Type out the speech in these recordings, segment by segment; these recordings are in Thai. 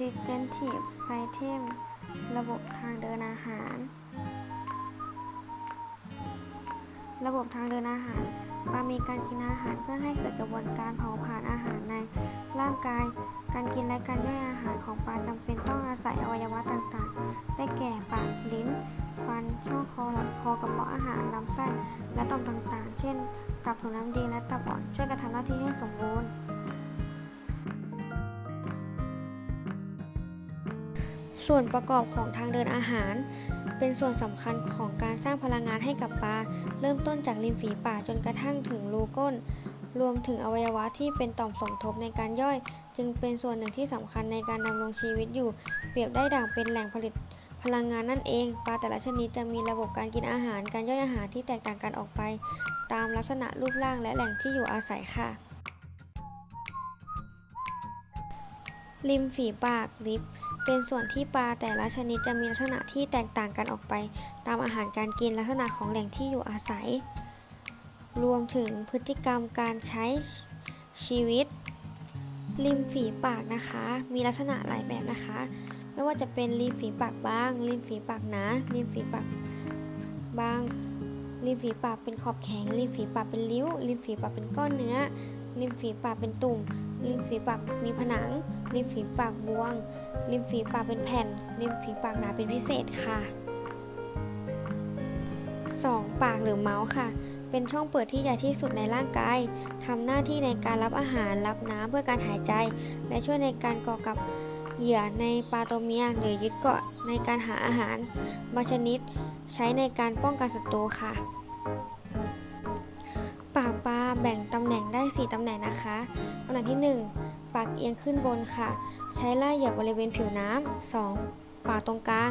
digestive system ระบบทางเดินอาหาร ระบบทางเดินอาหารปลามีการกินอาหารเพื่อให้เกิดกระบวนการเผาผลาญอาหารในร่างกาย การกินและการย่อยอาหารของปลาจำเป็นต้องอาศัยอวัยวะต่างๆ ได้แก่ปาก ลิ้น ฟัน ช่องคอลำคอกระเพาะอาหารลำไส้ และต่อมต่างๆ เช่น ตับถุงน้ำดีและตับอ่อน ช่วยกันทำหน้าที่ให้สมบูรณ์ ส่วนประกอบของทางเดินอาหาร เป็นส่วนสำคัญของการสร้างพลังงานให้กับปลา เริ่มต้นจากริมฝีปากจนกระทั่งถึงรูก้น รวมถึงอวัยวะที่เป็นต่อมสมทบในการย่อย จึงเป็นส่วนหนึ่งที่สำคัญในการดำรงชีวิตอยู่ เปรียบได้ดั่งเป็นแหล่งผลิตพลังงานนั่นเอง ปลาแต่ละชนิดจะมีระบบการกินอาหาร การย่อยอาหารที่แตกต่างกันออกไป ตามลักษณะรูปร่างและแหล่งที่อยู่อาศัยค่ะ ริมฝีปากลิป เป็นส่วนที่ปลาแต่ละชนิดจะมีลักษณะที่แตกต่างกันออกไป ตามอาหารการกินลักษณะของแหล่งที่อยู่อาศัย รวมถึงพฤติกรรมการใช้ชีวิต ริมฝีปากนะคะ มีลักษณะหลายแบบนะคะ ไม่ว่าจะเป็นริมฝีปากบางริมฝีปากหนาริมฝีปากบางริมฝีปากเป็นขอบแข็งริมฝีปากเป็นริ้วริมฝีปากเป็นก้อนเนื้อริมฝีปากเป็นตุ่มริมฝีปากมีผนังริมฝีปากบวง ริมฝีปากเป็นแผ่น ริมฝีปากหนาเป็นพิเศษค่ะ 2. ปากหรือเมาส์ค่ะ เป็นช่องเปิดที่ใหญ่ที่สุดในร่างกายทำหน้าที่ในการรับอาหาร รับน้ำเพื่อการหายใจ และช่วยในการเกาะกับเหยื่อในปลาตัวเมียหรือยึดเกาะในการหาอาหารบางชนิดใช้ในการป้องกันศัตรูค่ะ ปากปลาแบ่งตำแหน่งได้ 4ตำแหน่งนะคะตำแหน่งที่ 1 ปากเอียงขึ้นบนค่ะ ใช้ไล่เหยื่อบริเวณผิวน้ำ 2. ปากตรงกลาง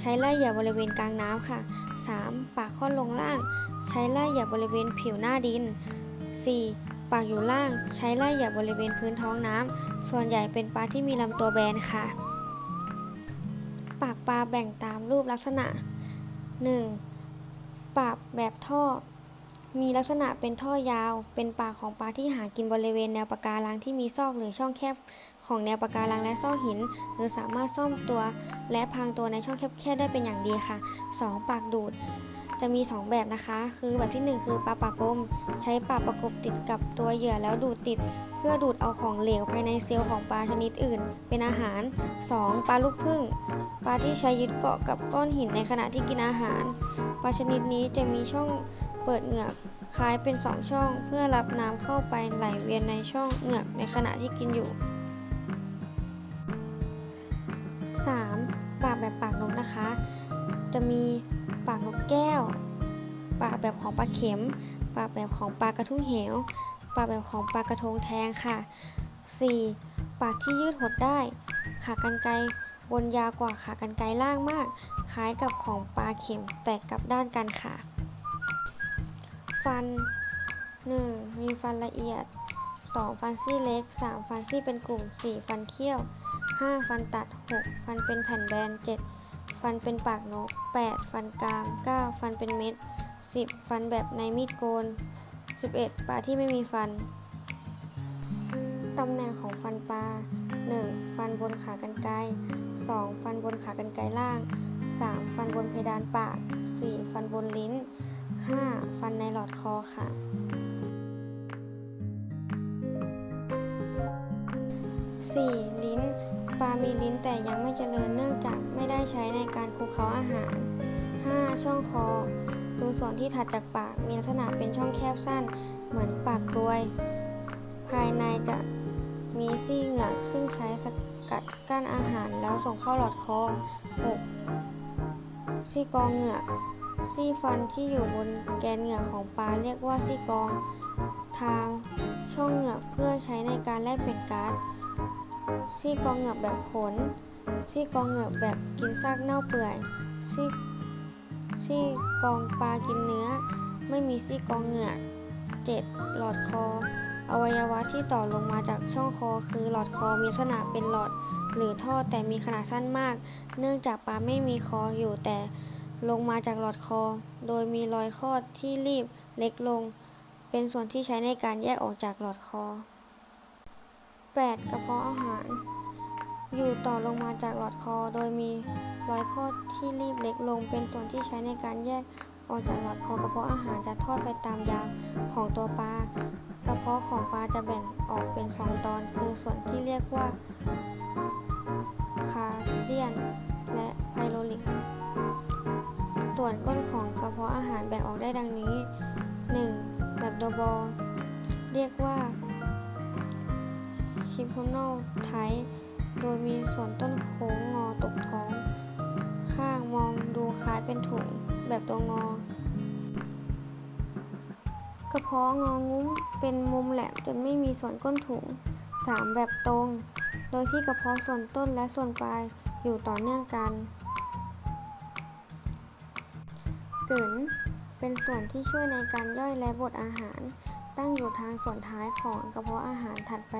ใช้ไล่เหยื่อบริเวณกลางน้ำค่ะ 3. ปากค่อนลงล่าง ใช้ไล่เหยื่อบริเวณผิวหน้าดิน 4. ปากอยู่ล่าง ใช้ไล่เหยื่อบริเวณพื้นท้องน้ำส่วนใหญ่เป็นปลาที่มีลำตัวแบนค่ะ ปากปลาแบ่งตามรูปลักษณะ 1. ปากแบบท่อ มีลักษณะเป็นท่อยาว เป็นปากของปลาที่หากินบริเวณแนวปะการังที่มีซอกหรือช่องแคบของแนวปะการังและซอกหิน หรือสามารถซ่อมตัวและพรางตัวในช่องแคบๆได้เป็นอย่างดีค่ะ 2. ปากดูด จะมี 2 แบบนะคะ คือแบบที่ 1 คือปลาปากกลม ใช้ปากประกบติดกับตัวเหยื่อแล้วดูดติด เพื่อดูดเอาของเหลวภายในเซลล์ของปลาชนิดอื่น เป็นอาหาร 2. ปลาลูกผึ้งปลาที่ใช้ยึดเกาะกับก้อนหินในขณะที่กินอาหาร ปลาชนิดนี้จะมีช่อง เปิดเหงือกคล้ายเป็นสองช่อง เพื่อรับน้ำเข้าไปไหลเวียนในช่องเหงือกในขณะที่กินอยู่ 3. ปากแบบปากนกนะคะ จะมีปากนกแก้ว ปากแบบของปลาเข็ม ปากแบบของปลากระทุ้งเหว ปากแบบของปลากระทงแทงค่ะ 4. ปากที่ยืดหดได้ ขากรรไกรบนยาวกว่าขากรรไกรล่างมาก คล้ายกับของปลาเข็มแต่กลับด้านกันค่ะ ฟัน 1. มีฟันละเอียด 2. ฟันซี่เล็ก 3. ฟันซี่เป็นกลุ่ม 4. ฟันเขี้ยว 5. ฟันตัด 6. ฟันเป็นแผ่นแบน 7. ฟันเป็นปากนก 8. ฟันกราม 9. ฟันเป็นเม็ด 10. ฟันแบบในมีดโกน 11. ปลาที่ไม่มีฟัน ตำแหน่งของฟันปลา 1. ฟันบนขากรรไกร 2. ฟันบนขากรรไกรล่าง 3. ฟันบนเพดานปาก 4. ฟันบนลิ้น 5. ฟันในหลอดคอค่ะ 4. ลิ้น ปลามีลิ้นแต่ยังไม่เจริญเนื่องจากไม่ได้ใช้ในการคลุกเคล้าอาหาร 5. ช่องคอ คือส่วนที่ถัดจากปากมีลักษณะเป็นช่องแคบสั้น เหมือนปากกลวย ภายในจะมีซี่เหงือกซึ่งใช้สกัดกั้นอาหารแล้วส่งเข้าหลอดคอ 6. ซี่กองเหงือก ซี่ฟันที่อยู่บนแกนเหงือกของปลาเรียกว่าซี่กอง ทางช่องเหงือกเพื่อใช้ในการแลกเปลี่ยนก๊าซซี่กองเหงือกแบบขน ซี่กองเหงือกแบบกินซากเน่าเปื่อยซี่ซี่กองปลากินเนื้อ ไม่มีซี่กองเหงือก 7. หลอดคอ อวัยวะที่ต่อลงมาจากช่องคอคือหลอดคอมีลักษณะเป็นหลอดหรือท่อแต่มีขนาดสั้นมาก เนื่องจากปลาไม่มีคออยู่แต่ ลงมาจากหลอดคอ โดยมีรอยคลอดที่รีบเล็กลง เป็นส่วนที่ใช้ในการแยกออกจากหลอดคอ 8. กระเพาะอาหาร อยู่ต่อลงมาจากหลอดคอ โดยมีรอยข้อที่รีบเล็กลง เป็นส่วนที่ใช้ในการแยกออกจากหลอดคอกระเพาะอาหารจะทอดไปตามยาวของตัวปลากระเพาะของปลาจะแบ่งออกเป็น 2 ตอน คือส่วนที่เรียกว่าคาเดียนและไพโรลิก ส่วนก้นของกระเพาะอาหารแบ่งออกได้ดังนี้ 1. แบบโดบอเรียกว่า ชิพโนลไทโดยมีส่วนต้นโค้งงอตกท้อง ข้างมองดูคล้ายเป็นถุงแบบตัวงอ กระเพาะงองุ้มเป็นมุมแหลมจนไม่มีส่วนก้นถุง 3. แบบตรง โดยที่กระเพาะส่วนต้นและส่วนปลายอยู่ต่อเนื่องกัน กึ๋นเป็นส่วนที่ช่วยในการย่อยและบดอาหาร ตั้งอยู่ทางส่วนท้ายของกระเพาะอาหารถัดไป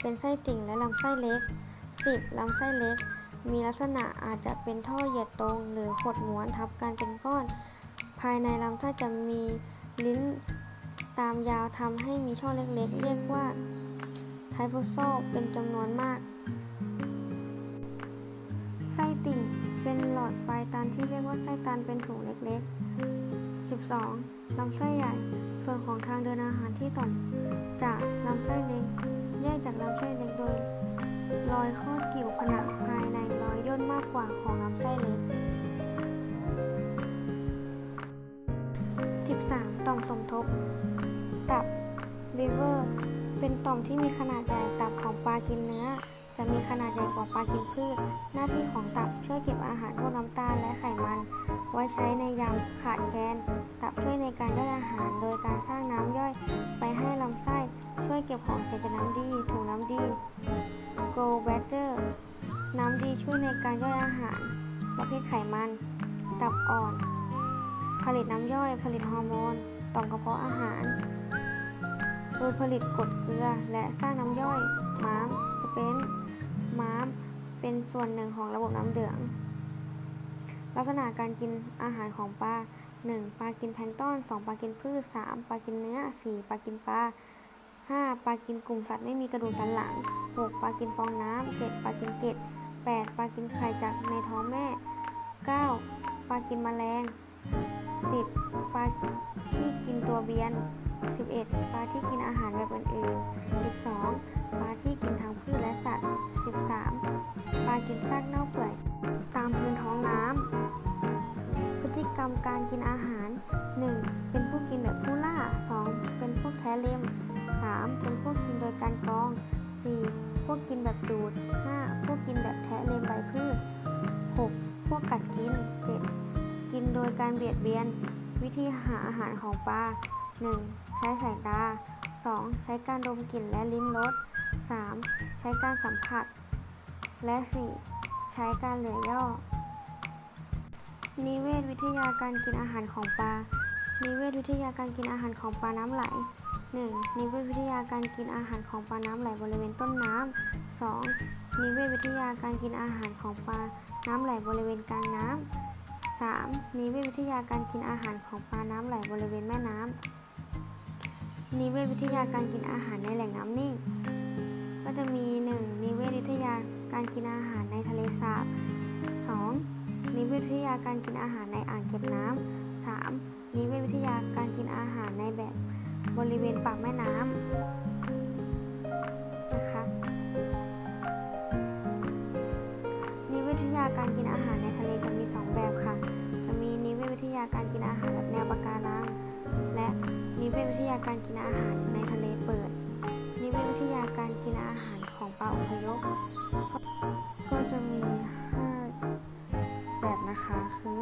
เป็นไส้ติ่งและลำไส้เล็ก 10. ลำไส้เล็ก มีลักษณะอาจจะเป็นท่อเหยียดตรง หรือขดม้วนทับกันเป็นก้อน ภายในลำไส้จะมีลิ้นตามยาวทำให้มีช่องเล็กๆ เรียกว่าไทโพโซเป็นจำนวนมากไส้ติ่งเป็นหลอดปลายตันที่เรียกว่าไส้ตันเป็นถุงเล็กๆ 12. ลำไส้ใหญ่ ส่วนของทางเดินอาหารที่ต่อจากลำไส้เล็ก แยกจากลำไส้เล็กโดยรอยข้อกิ่วผนังภายในรอยย่นมากกว่าของลำไส้เล็ก 13. ต่อมสมทบ ตับ liver เป็นต่อมที่มีขนาดใหญ่ตับของปลากินเนื้อ จะมีขนาดใหญ่กว่าปลากินพืช อ่อน ผลิตน้ำย่อย ผลิตฮอร์โมน ต่อมกระเพาะอาหาร โดยผลิตกรดเกลือ และสร้างน้ำย่อย ม้าม สเปนม้าม เป็นส่วนหนึ่งของระบบน้ำเหลือง ลักษณะการกินอาหารของปลา 1. ปลากินแพลงต้อน 2. ปลากินพืช 3. ปลากินเนื้อ 4. ปลากินปลา 5. ปลากินกลุ่มสัตว์ไม่มีกระดูกสันหลัง 6. ปลากินฟองน้ำ 7. ปลากินเกล็ด 8. ปลากินไข่จากในท้องแม่ 9. ปลากินแมลง 10. ปลาที่กินตัวเบียน 11. ปลาที่กินอาหารแบบอื่นๆ 12. ปลาที่กินทั้งพืชและสัตว์ 13. ปลากินซากเน่าเปื่อยตามพื้นท้องน้ำ พฤติกรรมการกินอาหาร 1. เป็นผู้กินแบบผู้ล่า 2. เป็นพวกแท้เล็ม 3. เป็นพวกกินโดยการกรอง 4. พวกกินแบบดูด 5. การเบียดเบียน วิธีหาอาหารของปลา 1. ใช้สายตา 2. ใช้การดมกลิ่นและลิ้มรส 3. ใช้การสัมผัส และ 4. ใช้การเหลือย่อ นิเวศวิทยาการกินอาหารของปลา นิเวศวิทยาการกินอาหารของปลาน้ำไหล 1. นิเวศวิทยาการกินอาหารของปลาน้ำไหลบริเวณต้นน้ำ 2. นิเวศวิทยาการกินอาหารของปลาน้ำไหลบริเวณกลางน้ำ 3. นิเวศวิทยาการกินอาหารของปลาน้ำไหลบริเวณแม่น้ำนิเวศวิทยาการกินอาหารในแหล่งน้ำนิ่ง ก็จะมี 1. นิเวศวิทยาการกินอาหารในทะเลสาบ 2. นิเวศวิทยาการกินอาหารในอ่างเก็บน้ำ 3. นิเวศวิทยาการกินอาหารในแบบบริเวณปากแม่น้ำ การกินอาหารในทะเลเปิด นิเวศวิทยาการกินอาหารของปลาอพยพก็จะมี 5 แบบนะคะ คือ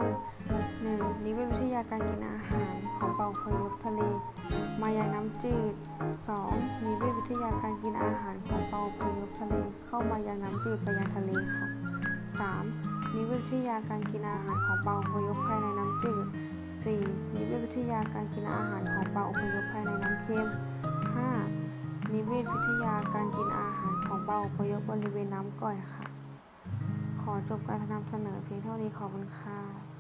1. นิเวศวิทยาการกินอาหารของปลาอพยพทะเล มายังน้ำจืด 2. นิเวศวิทยาการกินอาหารของปลาอพยพทะเล เข้ามายังน้ำจืดไปยังทะเลค่ะ 3. นิเวศวิทยาการกินอาหารของปลาอพยพภายในน้ำจืด 4. นิเวศวิทยาการกินอาหารของปลาอพยพภายในน้ำเค็ม 5. นิเวศวิทยาการกินอาหารของปลาอพยพบริเวณน้ำก่อยค่ะ ขอจบการนำเสนอเพียงเท่านี้ขอบคุณค่ะ